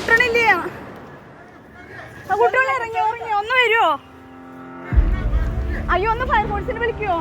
കിട്ടണില്ലേ? കുട്ടികൾ ഇറങ്ങി ഇറങ്ങി ഒന്ന് വരുമോ അയ്യോ ഒന്ന് ഫയർഫോഴ്സിനെ വിളിക്കുവോ?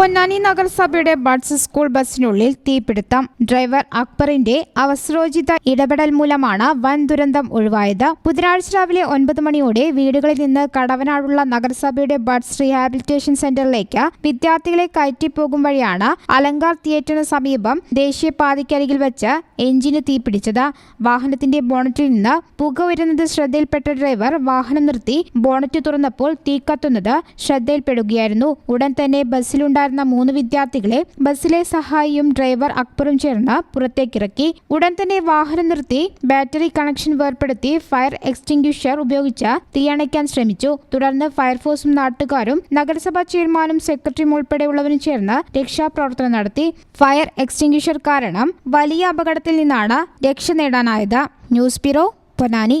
പൊന്നാനി നഗരസഭയുടെ ബഡ്സ് സ്കൂൾ ബസ്സിനുള്ളിൽ തീപിടുത്തം. ഡ്രൈവർ അക്ബറിന്റെ അവസരോചിത ഇടപെടൽ മൂലമാണ് വൻ ദുരന്തം ഒഴിവായത്. ബുധനാഴ്ച രാവിലെ ഒൻപത് മണിയോടെ വീടുകളിൽ നിന്ന് കടവനാടുള്ള നഗരസഭയുടെ ബഡ്സ് റീഹാബിലിറ്റേഷൻ സെന്ററിലേക്ക് വിദ്യാർത്ഥികളെ കയറ്റിപ്പോകും വഴിയാണ് അലങ്കാർ തിയേറ്ററിന് സമീപം ദേശീയപാതയ്ക്കരികിൽ വെച്ച് എഞ്ചിന് തീപിടിച്ചത്. വാഹനത്തിന്റെ ബോണറ്റിൽ നിന്ന് പുക ഉയരുന്നത് ശ്രദ്ധയിൽപ്പെട്ട ഡ്രൈവർ വാഹനം നിർത്തി ബോണറ്റ് തുറന്നപ്പോൾ തീ കത്തുന്നത് ശ്രദ്ധയിൽപ്പെടുകയായിരുന്നു. ഉടൻ തന്നെ ബസ്സിലുണ്ടായിരുന്ന മൂന്ന് വിദ്യാർത്ഥികളെ ബസ്സിലെ സഹായിയും ഡ്രൈവർ അക്ബറും ചേർന്ന് പുറത്തേക്കിറക്കി. ഉടൻ തന്നെ വാഹനം നിർത്തി ബാറ്ററി കണക്ഷൻ വേർപ്പെടുത്തി ഫയർ എക്സ്റ്റിംഗ്വിഷർ ഉപയോഗിച്ച് തീയണയ്ക്കാൻ ശ്രമിച്ചു. തുടർന്ന് ഫയർഫോഴ്സും നാട്ടുകാരും നഗരസഭാ ചെയർമാനും സെക്രട്ടറിയും ഉൾപ്പെടെയുള്ളവരും ചേർന്ന് രക്ഷാപ്രവർത്തനം നടത്തി. ഫയർ എക്സ്റ്റിംഗ്വിഷർ കാരണം വലിയ അപകടത്തിൽ നിന്നാണ് രക്ഷ നേടാനായത്. News bureau Ponnani.